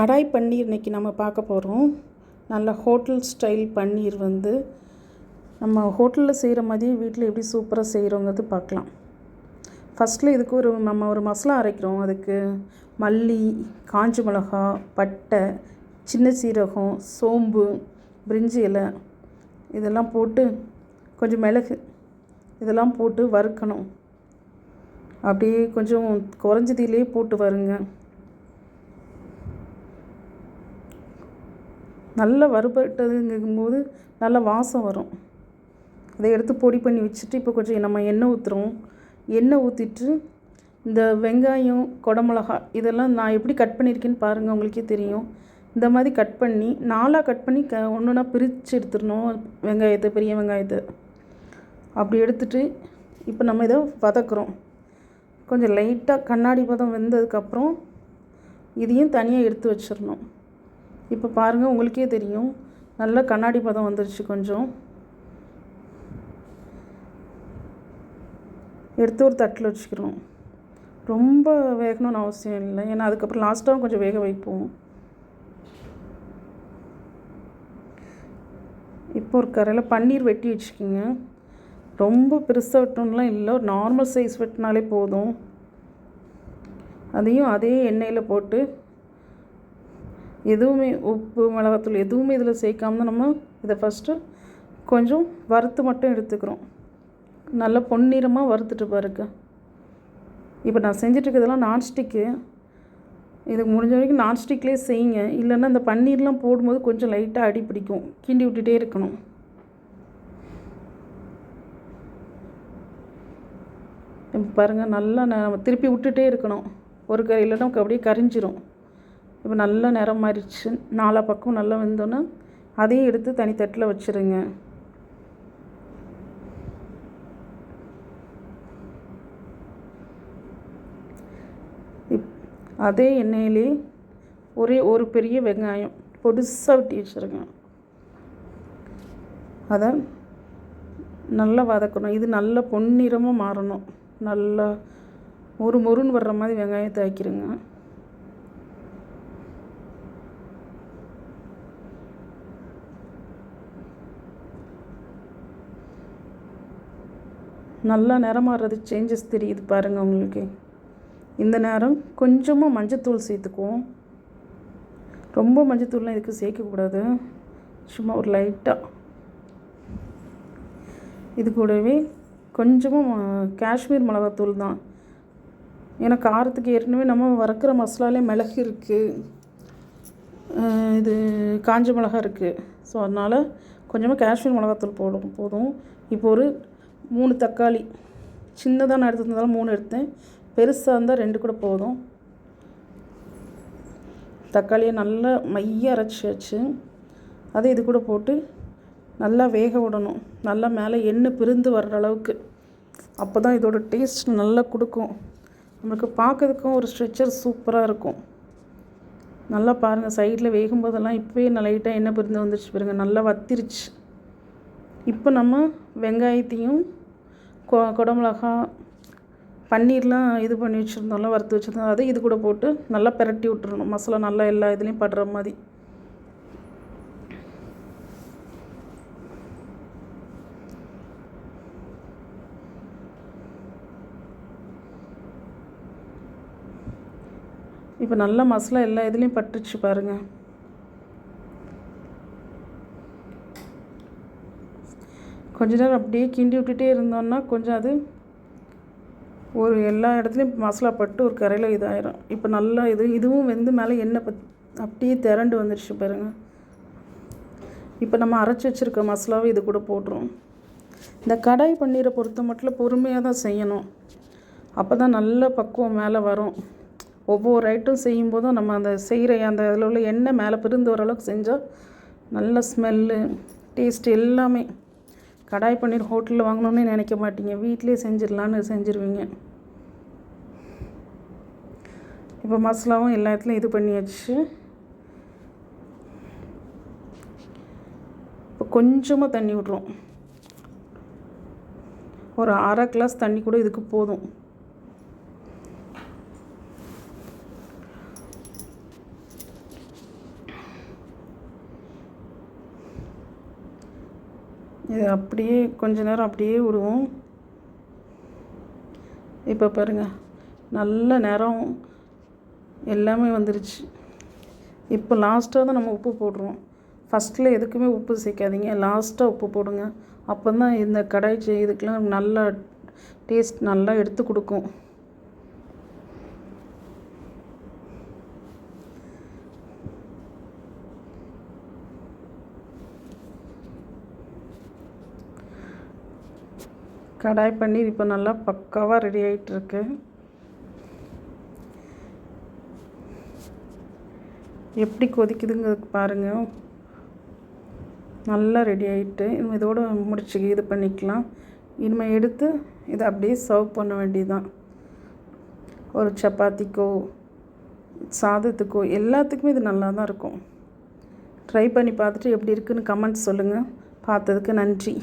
கடாய் பன்னீர் இன்றைக்கி நம்ம பார்க்க போகிறோம் நல்ல ஹோட்டல் ஸ்டைல் பன்னீர் வந்து நம்ம ஹோட்டலில் செய்கிற மாதிரி வீட்டில் எப்படி சூப்பராக செய்கிறோங்கிறது பார்க்கலாம். ஃபஸ்ட்டில் இதுக்கு ஒரு நம்ம ஒரு மசாலா அரைக்கிறோம். அதுக்கு மல்லி காஞ்ச மிளகா பட்டை சின்ன சீரகம் சோம்பு பிரிஞ்சி இலை இதெல்லாம் போட்டு கொஞ்சம் மிளகு இதெல்லாம் போட்டு வறுக்கணும். அப்படியே கொஞ்சம் குறைஞ்சதிலே போட்டு வருங்க. நல்லா வறுபட்டதுங்கும்போது நல்ல வாசம் வரும். அதை எடுத்து பொடி பண்ணி வச்சுட்டு இப்போ கொஞ்சம் நம்ம எண்ணெய் ஊற்றுறோம் எண்ணெய் ஊற்றிட்டு இந்த வெங்காயம் குடமிளகா இதெல்லாம் நான் எப்படி கட் பண்ணியிருக்கேன்னு பாருங்கள் உங்களுக்கே தெரியும். இந்த மாதிரி கட் பண்ணி நாலாக கட் பண்ணி க ஒன்று ஒன்றா பிரித்து எடுத்துடணும் வெங்காயத்தை பெரிய வெங்காயத்தை. அப்படி எடுத்துட்டு இப்போ நம்ம இதை வதக்குறோம். கொஞ்சம் லைட்டாக கண்ணாடி பதம் வெந்ததுக்கப்புறம் இதையும் தனியாக எடுத்து வச்சிடணும். இப்போ பாருங்கள் உங்களுக்கே தெரியும். நல்ல கண்ணாடி பதம் வந்துருச்சு கொஞ்சம். எடுத்து ஒரு தட்டில் வச்சுக்கிறோம். ரொம்ப வேகணும்னு அவசியம் இல்லை. ஏன்னா அதுக்கப்புறம் லாஸ்ட்டாகவும் கொஞ்சம் வேக வைப்போம். இப்போ ஒரு கரையில் பன்னீர் வெட்டி வச்சுக்கிங்க. ரொம்ப பெருசாக வெட்டணும்லாம் இல்லை. ஒரு நார்மல் சைஸ் வெட்டினாலே போதும். அதையும் அதே எண்ணெயில் போட்டு எதுவுமே உப்பு மிளகாத்தூள் எதுவுமே இதில் சேர்க்காம நம்ம இதை ஃபஸ்ட்டு கொஞ்சம் வறுத்து மட்டும் எடுத்துக்கிறோம். நல்லா பொன்னிறமாக வறுத்துட்டு பாருங்க. இப்போ நான் செஞ்சிட்ருக்கிறதெல்லாம் நான்ஸ்டிக்கு இதுக்கு முடிஞ்ச வரைக்கும் நான்ஸ்டிக்லேயே செய்யுங்க. இல்லைன்னா இந்த பன்னீர்லாம் போடும்போது கொஞ்சம் லைட்டாக அடி பிடிக்கும். கிண்டி விட்டுட்டே இருக்கணும். பாருங்கள் நல்லா நம்ம திருப்பி விட்டுட்டே இருக்கணும். ஒரு கறி இல்லைன்னா அப்படியே கரிஞ்சிரும். இப்போ நல்ல நிறம் மாறிடுச்சு. நாலா பக்கம் நல்லா வெந்தோன்னே அதையும் எடுத்து தனித்தட்டில் வச்சுருங்க. இப் அதே எண்ணெயிலே ஒரே ஒரு பெரிய வெங்காயம் பொடுசாக வெட்டி வச்சுருங்க. அதை நல்லா வதக்கணும். இது நல்லா பொன்னிறமாக மாறணும். நல்லா ஒரு மொறுன்னு வர்ற மாதிரி வெங்காயத்தை வைக்கிறேங்க நல்லா நிறமாறுறது சேஞ்சஸ் தெரியுது பாருங்கள் உங்களுக்கு. இந்த நேரம் கொஞ்சமாக மஞ்சத்தூள் சேர்த்துக்குவோம். ரொம்ப மஞ்சத்தூள்லாம் இதுக்கு சேர்க்கக்கூடாது. சும்மா ஒரு லைட்டாக இது கூடவே கொஞ்சமாக காஷ்மீர் மிளகாத்தூள் தான். ஏன்னா காரத்துக்கு ஏற்கனவே நம்ம வறுக்கிற மசாலாலே மிளகு இருக்குது இது காஞ்ச மிளகா இருக்குது ஸோ அதனால் கொஞ்சமாக காஷ்மீர் மிளகாத்தூள் போடும் போதும். இப்போ ஒரு மூணு தக்காளி. சின்னதாக நான் எடுத்துருந்ததால் மூணு எடுத்தேன். பெருசாக இருந்தால் ரெண்டு கூட போதும். தக்காளியை நல்லா மைய அரைச்சி வச்சு அதை இது கூட போட்டு நல்லா வேக விடணும். நல்லா மேலே எண்ணெய் பிரிந்து வர்ற அளவுக்கு. அப்போ தான் இதோட டேஸ்ட் நல்லா கொடுக்கும். நம்மளுக்கு பார்க்கறதுக்கும் ஒரு ஸ்ட்ரெச்சர் சூப்பராக இருக்கும். நல்லா பாருங்கள் சைடில் வேகும்போதெல்லாம் இப்போயே நான் லைட்டாக எண்ணெய் பிரிந்து வந்துருச்சு பாருங்கள் நல்லா வத்திருச்சு. இப்போ நம்ம வெங்காயத்தையும் கொ குடமிளகாய் பன்னீர்லாம் இது பண்ணி வச்சுருந்தோம்ல வறுத்து வச்சுருந்தோம். அதை இது கூட போட்டு நல்லா பிரட்டி விட்டுறணும். மசாலா நல்லா எல்லா இதுலேயும் படுற மாதிரி. இப்போ நல்லா மசாலா எல்லா இதுலேயும் பட்டுச்சு பாருங்கள் கொஞ்ச நேரம் அப்படியே கிண்டி விட்டுட்டே இருந்தோம்னா கொஞ்சம் அது ஒரு எல்லா இடத்துலையும் மசாலா பட்டு ஒரு கரையில் இதாயிரும். இப்போ நல்லா இது இதுவும் வெந்து மேலே எண்ணெய் பத் அப்படியே திரண்டு வந்துடுச்சு பாருங்கள் இப்போ நம்ம அரைச்சி வச்சுருக்க மசாலாவை இது கூட போட்டுரும் இந்த கடாய் பன்னீரை பொறுத்த மட்டும் பொறுமையாக தான் செய்யணும். அப்போ தான் நல்ல பக்குவம் மேலே வரும். ஒவ்வொரு ஐட்டம் செய்யும்போதும் நம்ம அந்த செய்கிற அந்த அதில் உள்ள எண்ணெய் மேலே பிரிந்து ஓரளவுக்கு செஞ்சால் நல்ல ஸ்மெல்லு டேஸ்ட் எல்லாமே கடாய் பன்னீர் ஹோட்டலில் வாங்கணுன்னு நினைக்க மாட்டீங்க. வீட்டிலே செஞ்சிடலான்னு செஞ்சுருவீங்க. இப்போ மசாலாவும் எல்லா இடத்துலையும் இது பண்ணியாச்சு. இப்போ கொஞ்சமாக தண்ணி விட்றோம். ஒரு அரை கிளாஸ் தண்ணி கூட இதுக்கு போதும். இது அப்படியே கொஞ்ச நேரம் அப்படியே விடுவோம். இப்போ பாருங்கள் நல்ல நேரம் எல்லாமே வந்துருச்சு. இப்போ லாஸ்ட்டாக தான் நம்ம உப்பு போடுறோம். ஃபஸ்ட்டில் எதுக்குமே உப்பு சேர்க்காதீங்க லாஸ்ட்டாக உப்பு போடுங்க. அப்போ தான் இந்த கடாய் இதுக்கெலாம் நல்லா டேஸ்ட் நல்லா எடுத்து கொடுக்கும். கடாய் பன்னீர் இப்போ நல்லா பக்காவாக ரெடி ஆகிட்டுருக்கு எப்படி கொதிக்குதுங்கிறது பாருங்கள் நல்லா ரெடி ஆகிட்டு இனிமேல் இதோடு முடிச்சு இது பண்ணிக்கலாம். இனிமேல் எடுத்து இதை அப்படியே சர்வ் பண்ண வேண்டியதுதான். ஒரு சப்பாத்திக்கோ சாதத்துக்கோ எல்லாத்துக்குமே இது நல்லா தான் இருக்கும். ட்ரை பண்ணி பார்த்துட்டு எப்படி இருக்குதுன்னு கமெண்ட்ஸ் சொல்லுங்கள் பார்த்ததுக்கு நன்றி.